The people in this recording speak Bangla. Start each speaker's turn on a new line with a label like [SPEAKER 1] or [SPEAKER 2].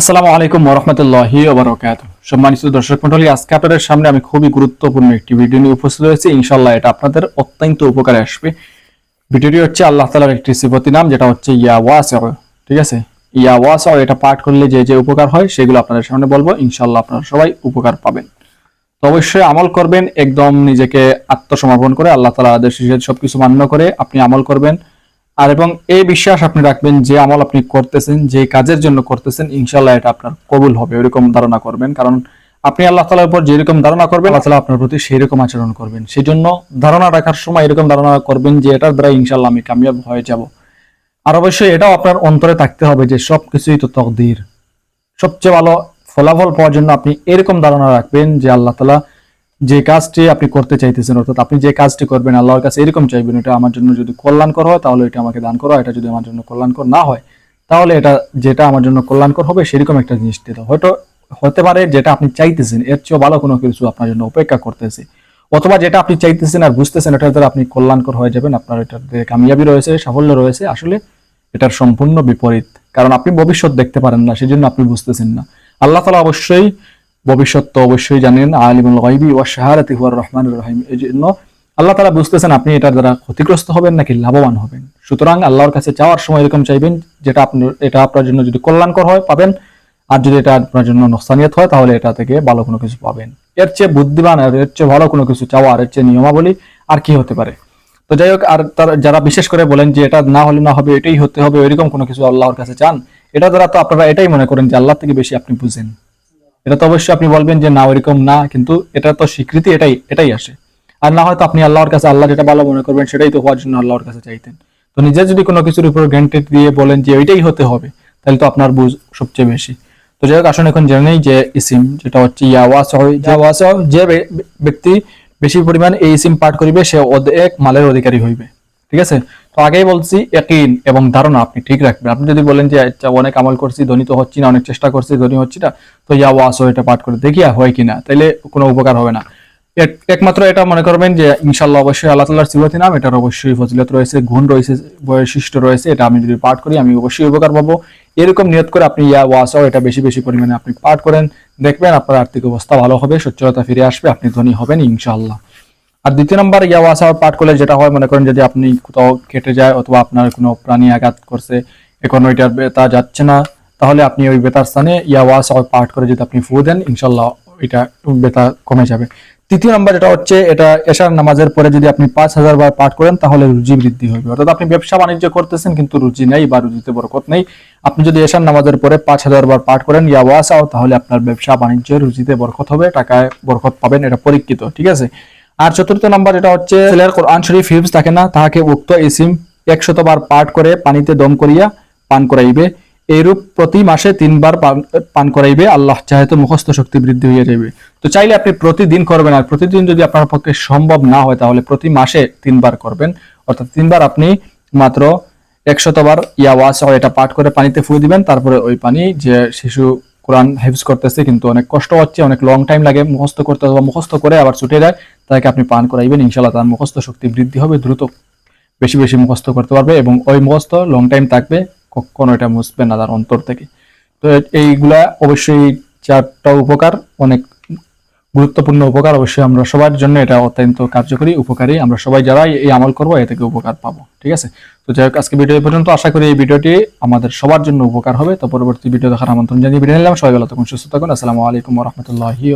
[SPEAKER 1] আসসালামু আলাইকুম ওরহমতুল্লাহি ওবরাকাত সম্মানিত দর্শক মন্ডলী আজকে আপনাদের সামনে আমি খুবই গুরুত্বপূর্ণ একটি ভিডিও নিয়ে উপস্থিত হয়েছি। ইনশাল্লাহ এটা আপনাদের অত্যন্ত উপকারে আসবে। ভিডিওটি হচ্ছে আল্লাহ তালার একটি সিফতি নাম, যেটা হচ্ছে ইয়া ঠিক আছে? ইয়া ওয়াস এটা পাঠ করলে যে যে উপকার হয়, সেগুলো আপনাদের সামনে বলব। ইনশাল্লাহ আপনারা সবাই উপকার পাবেন। তো অবশ্যই আমল করবেন, একদম নিজেকে আত্মসমর্পণ করে, আল্লাহ তালা আদেশ নিষেধ সবকিছু মান্য করে আপনি আমল করবেন। আর এবং এই বিশ্বাস আপনি রাখবেন যে আমল আপনি করতেছেন, যে কাজের জন্য করতেছেন ইনশাল্লাহ এটা আপনার কবুল হবে, এরকম ধারণা করবেন। কারণ আপনি আল্লাহ তালার উপর যেরকম ধারণা করবেন, আল্লাহ তালা আপনার প্রতি সেই রকম আচরণ করবেন। সেই জন্য ধারণা রাখার সময় এরকম ধারণা করবেন যে এটার দ্বারা ইনশাল্লাহ আমি কামিয়াব হয়ে যাব। আর অবশ্যই এটাও আপনার অন্তরে থাকতে হবে যে সবকিছুই তো তকদির। সবচেয়ে ভালো ফলাফল পাওয়ার জন্য আপনি এরকম ধারণা রাখবেন যে আল্লাহ তালা যে কাজটি আপনি করতে চাইতেছেন, অর্থাৎ আপনি যে কাজটি করবেন, আল্লাহর কাছে এরকম চাইবেন, এটা আমার জন্য যদি কল্যাণকর হয়, তাহলে এটা আমাকে দান করো, এটা যদি আমার জন্য কল্যাণকর না হয়, তাহলে এটা যেটা আমার জন্য কল্যাণকর হবে, সেরকম একটা জিনিস দিতে হয়তো, হতে পারে যেটা আপনি চাইতেছেন, এর চেয়েও ভালো কোনো কিছু আপনার জন্য অপেক্ষা করতেছে। অথবা যেটা আপনি চাইতেছেন আর বুঝতেছেন, এটার দ্বারা আপনি কল্যাণকর হয়ে যাবেন, আপনার এটার কামিয়াবি রয়েছে, সাফল্য রয়েছে, আসলে এটার সম্পূর্ণ বিপরীত। কারণ আপনি ভবিষ্যৎ দেখতে পারেন না, সেজন্য আপনি বুঝতেছেন না। আল্লাহ তালা অবশ্যই ভবিষ্যৎ তো অবশ্যই জানেন, আলিমুল গাইবি ওয়া শাহাদাতি হুয়ার রহমান রহিম। এই জন্য আল্লাহ তালা বুঝতেছেন আপনি এটার দ্বারা ক্ষতিগ্রস্ত হবেন নাকি লাভবান হবেন। সুতরাং আল্লাহর কাছে চাওয়ার সময় এরকম চাইবেন যেটা আপনার এটা আপনার জন্য যদি কল্যাণকর হয়, পাবেন। আর যদি এটা আপনার জন্য নোকসানিয়ত হয়, তাহলে এটা থেকে ভালো কোনো কিছু পাবেন। এর চেয়ে বুদ্ধিমান আর এর চেয়ে ভালো কোনো কিছু চাওয়া আর এর চেয়ে নিয়মাবলী আর কি হতে পারে? তো যাই হোক, আর তার, যারা বিশেষ করে বলেন যে এটা না হলে না হবে, এটাই হতে হবে এরকম কোনো কিছু আল্লাহর কাছে চান, এটা দ্বারা তো আপনারা এটাই মনে করেন যে আল্লাহ থেকে বেশি আপনি বুঝেন। এটা তো অবশ্যই আপনি বলবেন যে না, ওইরকম না, কিন্তু এটা তো স্বীকৃতি, এটাই এটাই আসে। আর না হয়তো আপনি আল্লাহর কাছে, আল্লাহ যেটা ভালো মনে করবেন, সেটাই তো হওয়ার জন্য আল্লাহর কাছে চাইতেন। তো নিজে যদি কোনো কিছুর উপর গ্যান্টেড দিয়ে বলেন যে ওইটাই হতে হবে, তাহলে তো আপনার বুঝ সবচেয়ে বেশি। তো যাই হোক, আসুন এখন জেনে নেই যে ইসিম, যেটা হচ্ছে ইয়াওয়াস ইয়াওয়াস যে ব্যক্তি বেশি পরিমাণ এই ইসিম পাঠ করিবে, সে এক মালের অধিকারী হইবে। ঠিক আছে? তো আগেই বলছি একিন এবং ধারণা আপনি ঠিক রাখবেন। আপনি যদি বলেন যে আচ্ছা অনেক আমল করছি, ধনী তো হচ্ছি না, অনেক চেষ্টা করছি, ধনী হচ্ছি না, তো ইয়া ওয়াস এটা পাঠ করে দেখি হয় কিনা, তাইলে কোনো উপকার হবে না। একমাত্র এটা মনে করবেন যে ইনশাল্লাহ অবশ্যই আল্লাহ তাল্লাহর সিবতি নাম, এটার অবশ্যই ফজিলত রয়েছে, গুণ রয়েছে, বৈশিষ্ট্য রয়েছে, এটা আমি যদি পাঠ করি, আমি অবশ্যই উপকার পাবো। এরকম নিয়ত করে আপনি ইয়া ওয়াসাও এটা বেশি বেশি পরিমাণে আপনি পাঠ করেন, দেখবেন আপনার আর্থিক অবস্থা ভালো হবে, সচ্ছলতা ফিরে আসবে, আপনি ধনী হবেন ইনশাআল্লাহ। আর দ্বিতীয় নম্বর ইয়া ওয়াসা পাঠ করলে যেটা হয়, মনে করেন যদি আপনি কোথাও কেটে যায় অথবা আপনার কোনো প্রাণী আঘাত করছে এখন ওইটার বেতা যাচ্ছে না, তাহলে আপনি ওই বেতার স্থানে ইয়া ওয়াসা পাঠ করে যদি আপনি ফু দেন, ইনশাল্লাহ এটা বেতা কমে যাবে। তৃতীয় নম্বর যেটা হচ্ছে, এটা এশার নামাজের পরে যদি আপনি পাঁচ হাজার বার পাঠ করেন, তাহলে রুজি বৃদ্ধি হবে। অর্থাৎ আপনি ব্যবসা বাণিজ্য করতেছেন, কিন্তু রুজি নেই বা রুজিতে বরকত নেই। আপনি যদি এশার নামাজের পরে পাঁচ হাজার বার পাঠ করেন ইয়া ওয়াসাও তাহলে আপনার ব্যবসা বাণিজ্যে রুজিতে বরকত হবে, টাকায় বরকত পাবেন, এটা পরীক্ষিত, ঠিক আছে? আর চতুর্থ নম্বর যেটা হচ্ছে ছেলের কোরআন শরীফ হিফজ থাকে না, তাহাকে উক্ত ইসিম একশতবার পাঠ করে পানিতে দম করিয়া পান করাইবে। এইরূপ প্রতি মাসে তিনবার পান- করাইবে, আল্লাহ চাহে তো মুখস্থ শক্তি বৃদ্ধি হয়ে যাবে তো চাইলে আপনি প্রতিদিন করবেন, আর প্রতিদিন যদি আপনার পক্ষে সম্ভব না হয়, তাহলে প্রতি মাসে তিনবার করবেন। অর্থাৎ তিনবার আপনি মাত্র একশতবার ইয়াওয়াস এটা পাঠ করে পানিতে ফুয়ে দিবেন, তারপরে ওই পানি যে শিশু কোরআন হেফজ করতেছে, কিন্তু অনেক কষ্ট হচ্ছে, অনেক লং টাইম লাগে, মুখস্থ করতে অথবা মুখস্থ করে আবার ছুটে যায়। তাকে আপনি পান করাইবেন ইনশাল্লাহ তার মুখস্থ শক্তি বৃদ্ধি হবে, দ্রুত বেশি বেশি মুখস্থ করতে পারবে এবং ওই মুখস্থ লং টাইম থাকবে, কখনো এটা মুছবে না তার অন্তর থেকে। তো এইগুলা অবশ্যই চারটা উপকার, অনেক গুরুত্বপূর্ণ উপকার অবশ্যই আমরা সবার জন্য এটা অত্যন্ত কার্যকরী, উপকারী। আমরা সবাই যারা এই আমল করব, এ থেকে উপকার পাবো, ঠিক আছে? তো যাই হোক, আজকে ভিডিও পর্যন্ত। আশা করি এই ভিডিওটি আমাদের সবার জন্য উপকার হবে। তো পরবর্তী ভিডিও দেখার আমন্ত্রণ জানিয়ে ভিডিও নিলাম। সবাই ভালো থাকুন, সুস্থ থাকুন। আসসালামু আলাইকুম রহমতুল্লাহি